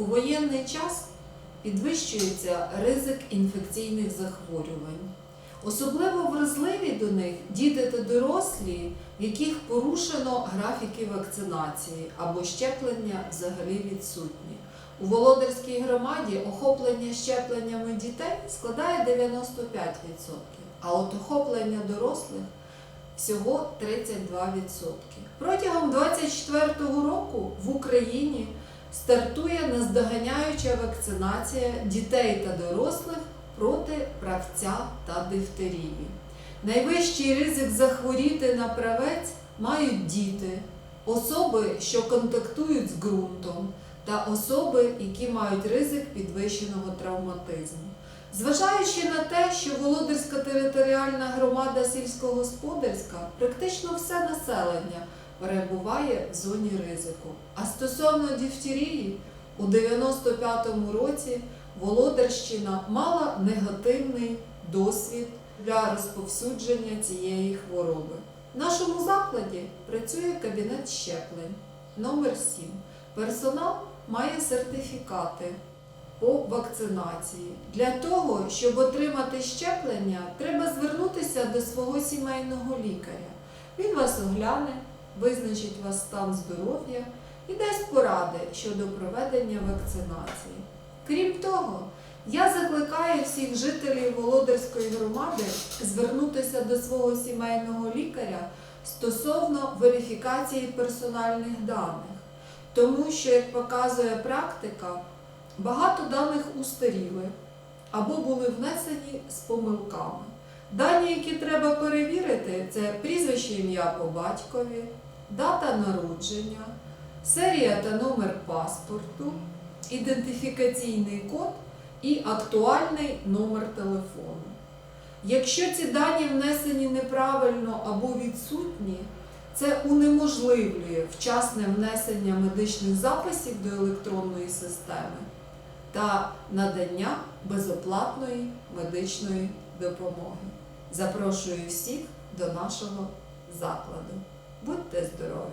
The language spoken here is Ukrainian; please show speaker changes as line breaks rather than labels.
У воєнний час підвищується ризик інфекційних захворювань. Особливо вразливі до них діти та дорослі, в яких порушено графіки вакцинації або щеплення взагалі відсутні. У Володарській громаді охоплення щепленнями дітей складає 95%, а от охоплення дорослих всього 32%. Протягом 2024 року в Україні стартує наздоганяюча вакцинація дітей та дорослих проти правця та дифтерії. Найвищий ризик захворіти на правець мають діти, особи, що контактують з ґрунтом, та особи, які мають ризик підвищеного травматизму. Зважаючи на те, що Володарська територіальна громада сільськогосподарська, практично все населення перебуває в зоні ризику. А стосовно дифтерії, у 95-му році Володарщина мала негативний досвід для розповсюдження цієї хвороби. В нашому закладі працює кабінет щеплень номер 7 Персонал має сертифікати по вакцинації. Для того, щоб отримати щеплення, треба звернутися до свого сімейного лікаря. Він вас огляне, визначить вас стан здоров'я і дасть поради щодо проведення вакцинації. Крім того, я закликаю всіх жителів Володарської громади звернутися до свого сімейного лікаря стосовно верифікації персональних даних, тому що, як показує практика, багато даних устаріли або були внесені з помилками. Дані, які треба перевірити, це прізвище ім'я по батькові, дата народження, серія та номер паспорту, ідентифікаційний код і актуальний номер телефону. Якщо ці дані внесені неправильно або відсутні, це унеможливлює вчасне внесення медичних записів до електронної системи та надання безоплатної медичної допомоги. Запрошую всіх до нашого закладу. Будьте здорові!